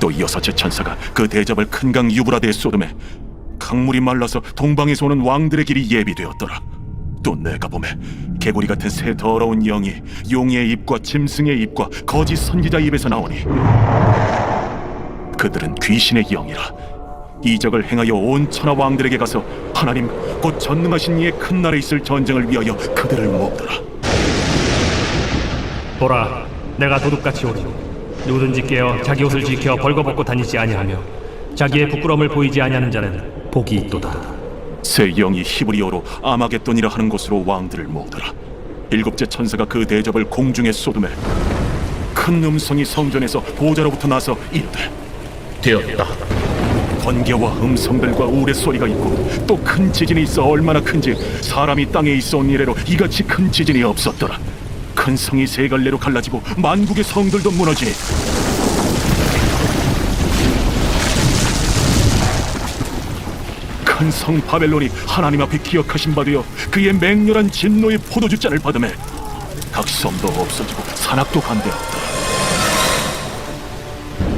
또 여섯째 천사가 그 대접을 큰 강 유브라데에 쏟음에 강물이 말라서 동방에서 오는 왕들의 길이 예비되었더라. 또 내가 보매 개구리 같은 새 더러운 영이 용의 입과 짐승의 입과 거짓 선지자 입에서 나오니 그들은 귀신의 영이라 이적을 행하여 온 천하 왕들에게 가서 하나님 곧 전능하신 이의 큰 날에 있을 전쟁을 위하여 그들을 모으더라. 보라, 내가 도둑같이 오리니 누구든지 깨어 자기 옷을 지켜 벌거벗고 다니지 아니하며 자기의 부끄러움을 보이지 아니하는 자는 복이 있도다. 새 영이 히브리어로 아마겟돈이라 하는 곳으로 왕들을 모으더라. 일곱째 천사가 그 대접을 공중에 쏟음에 큰 음성이 성전에서 보좌로부터 나서 이르되 되었다. 번개와 음성들과 우레 소리가 있고 또 큰 지진이 있어 얼마나 큰지 사람이 땅에 있어 온 이래로 이같이 큰 지진이 없었더라. 큰 성이 세 갈래로 갈라지고 만국의 성들도 무너지니 큰 성 바벨론이 하나님 앞에 기억하신 바 되어 그의 맹렬한 진노의 포도주 잔을 받음에 각 섬도 없어지고 산악도 반대하였다.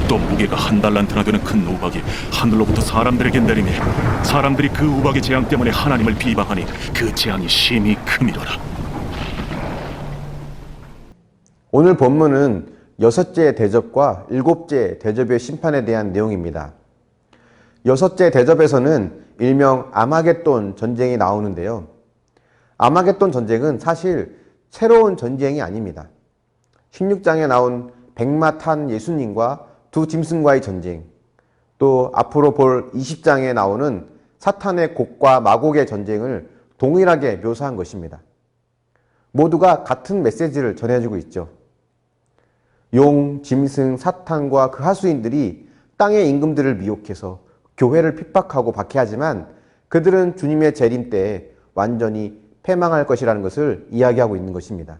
또 무게가 한 달란트나 되는 큰 우박이 하늘로부터 사람들에게 내리니 사람들이 그 우박의 재앙 때문에 하나님을 비방하니 그 재앙이 심히 크미로라. 오늘 본문은 여섯째 대접과 일곱째 대접의 심판에 대한 내용입니다. 여섯째 대접에서는 일명 아마겟돈 전쟁이 나오는데요. 아마겟돈 전쟁은 사실 새로운 전쟁이 아닙니다. 16장에 나온 백마 탄 예수님과 두 짐승과의 전쟁, 또 앞으로 볼 20장에 나오는 사탄의 곡과 마곡의 전쟁을 동일하게 묘사한 것입니다. 모두가 같은 메시지를 전해주고 있죠. 용, 짐승, 사탄과 그 하수인들이 땅의 임금들을 미혹해서 교회를 핍박하고 박해하지만 그들은 주님의 재림 때에 완전히 패망할 것이라는 것을 이야기하고 있는 것입니다.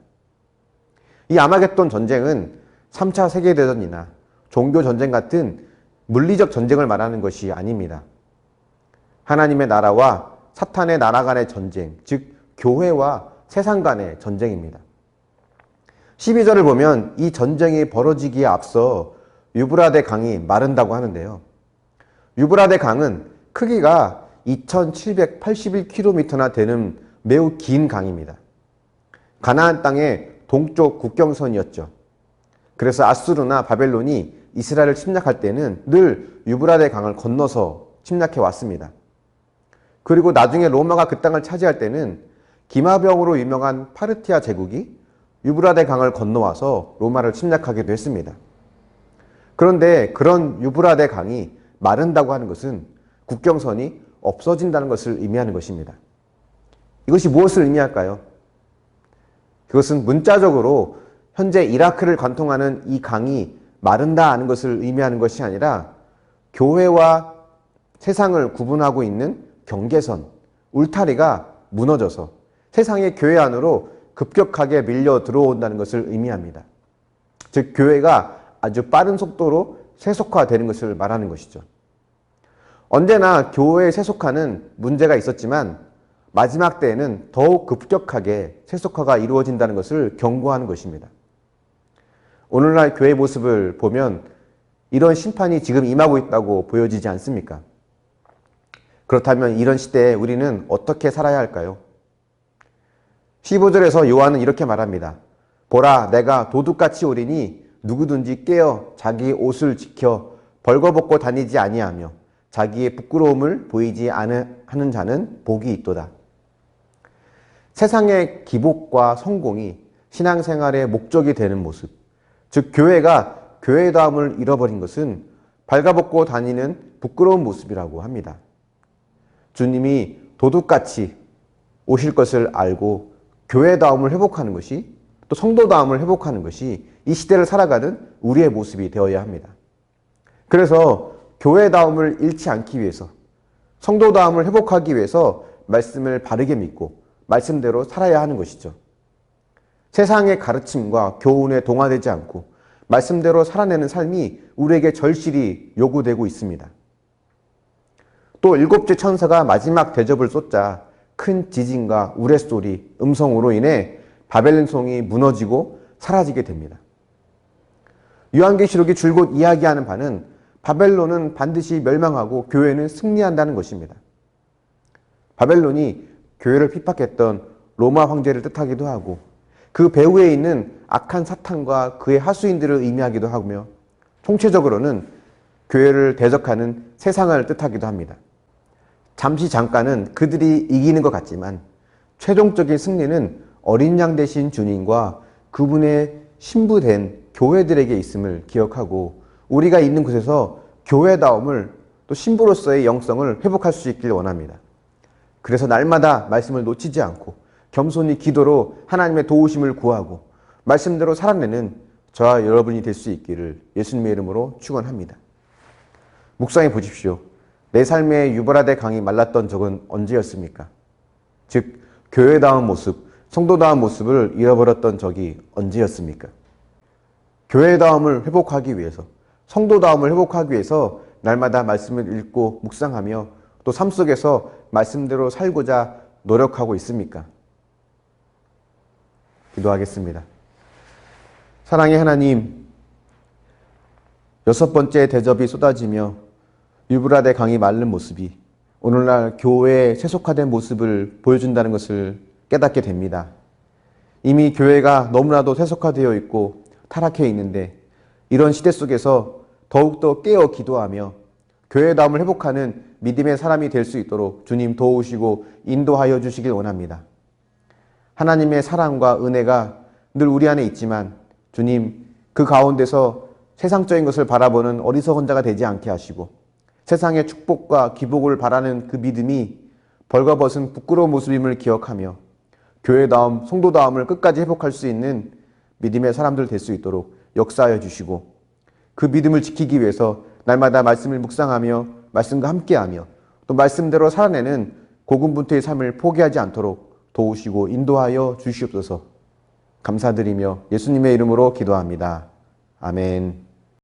이 아마겟돈 전쟁은 3차 세계대전이나 종교 전쟁 같은 물리적 전쟁을 말하는 것이 아닙니다. 하나님의 나라와 사탄의 나라 간의 전쟁, 즉 교회와 세상 간의 전쟁입니다. 12절을 보면 이 전쟁이 벌어지기에 앞서 유브라데 강이 마른다고 하는데요. 유브라데 강은 크기가 2781km나 되는 매우 긴 강입니다. 가나안 땅의 동쪽 국경선이었죠. 그래서 아수르나 바벨론이 이스라엘을 침략할 때는 늘 유브라데 강을 건너서 침략해 왔습니다. 그리고 나중에 로마가 그 땅을 차지할 때는 기마병으로 유명한 파르티아 제국이 유브라데 강을 건너와서 로마를 침략하기도 했습니다. 그런데 그런 유브라데 강이 마른다고 하는 것은 국경선이 없어진다는 것을 의미하는 것입니다. 이것이 무엇을 의미할까요? 그것은 문자적으로 현재 이라크를 관통하는 이 강이 마른다 하는 것을 의미하는 것이 아니라 교회와 세상을 구분하고 있는 경계선, 울타리가 무너져서 세상의 교회 안으로 급격하게 밀려 들어온다는 것을 의미합니다. 즉, 교회가 아주 빠른 속도로 세속화되는 것을 말하는 것이죠. 언제나 교회의 세속화는 문제가 있었지만 마지막 때에는 더욱 급격하게 세속화가 이루어진다는 것을 경고하는 것입니다. 오늘날 교회 모습을 보면 이런 심판이 지금 임하고 있다고 보여지지 않습니까? 그렇다면 이런 시대에 우리는 어떻게 살아야 할까요? 15절에서 요한은 이렇게 말합니다. 보라, 내가 도둑같이 오리니 누구든지 깨어 자기 옷을 지켜 벌거벗고 다니지 아니하며 자기의 부끄러움을 보이지 않는 자는 복이 있도다. 세상의 기복과 성공이 신앙생활의 목적이 되는 모습, 즉 교회가 교회다움을 잃어버린 것은 발가벗고 다니는 부끄러운 모습이라고 합니다. 주님이 도둑같이 오실 것을 알고 교회다움을 회복하는 것이 또 성도다움을 회복하는 것이 이 시대를 살아가는 우리의 모습이 되어야 합니다. 그래서 교회다움을 잃지 않기 위해서 성도다움을 회복하기 위해서 말씀을 바르게 믿고 말씀대로 살아야 하는 것이죠. 세상의 가르침과 교훈에 동화되지 않고 말씀대로 살아내는 삶이 우리에게 절실히 요구되고 있습니다. 또 일곱째 천사가 마지막 대접을 쏟자 큰 지진과 우레소리, 음성으로 인해 바벨론 성이 무너지고 사라지게 됩니다. 요한계시록이 줄곧 이야기하는 바는 바벨론은 반드시 멸망하고 교회는 승리한다는 것입니다. 바벨론이 교회를 핍박했던 로마 황제를 뜻하기도 하고 그 배후에 있는 악한 사탄과 그의 하수인들을 의미하기도 하며 총체적으로는 교회를 대적하는 세상을 뜻하기도 합니다. 잠시 잠깐은 그들이 이기는 것 같지만 최종적인 승리는 어린 양 대신 주님과 그분의 신부된 교회들에게 있음을 기억하고 우리가 있는 곳에서 교회다움을 또 신부로서의 영성을 회복할 수 있길 원합니다. 그래서 날마다 말씀을 놓치지 않고 겸손히 기도로 하나님의 도우심을 구하고 말씀대로 살아내는 저와 여러분이 될 수 있기를 예수님의 이름으로 축원합니다. 묵상해 보십시오. 내 삶의 유보라데 강이 말랐던 적은 언제였습니까? 즉 교회다운 모습, 성도다운 모습을 잃어버렸던 적이 언제였습니까? 교회다움을 회복하기 위해서, 성도다움을 회복하기 위해서 날마다 말씀을 읽고 묵상하며 또 삶 속에서 말씀대로 살고자 노력하고 있습니까? 기도하겠습니다. 사랑의 하나님, 여섯 번째 대접이 쏟아지며 유브라데 강이 마른 모습이 오늘날 교회에 세속화된 모습을 보여준다는 것을 깨닫게 됩니다. 이미 교회가 너무나도 세속화되어 있고 타락해 있는데 이런 시대 속에서 더욱더 깨어 기도하며 교회다움을 회복하는 믿음의 사람이 될 수 있도록 주님 도우시고 인도하여 주시길 원합니다. 하나님의 사랑과 은혜가 늘 우리 안에 있지만 주님 그 가운데서 세상적인 것을 바라보는 어리석은 자가 되지 않게 하시고 세상의 축복과 기복을 바라는 그 믿음이 벌거벗은 부끄러운 모습임을 기억하며 교회다움, 성도다움을 끝까지 회복할 수 있는 믿음의 사람들 될 수 있도록 역사하여 주시고 그 믿음을 지키기 위해서 날마다 말씀을 묵상하며 말씀과 함께하며 또 말씀대로 살아내는 고군분투의 삶을 포기하지 않도록 도우시고 인도하여 주시옵소서 감사드리며 예수님의 이름으로 기도합니다. 아멘.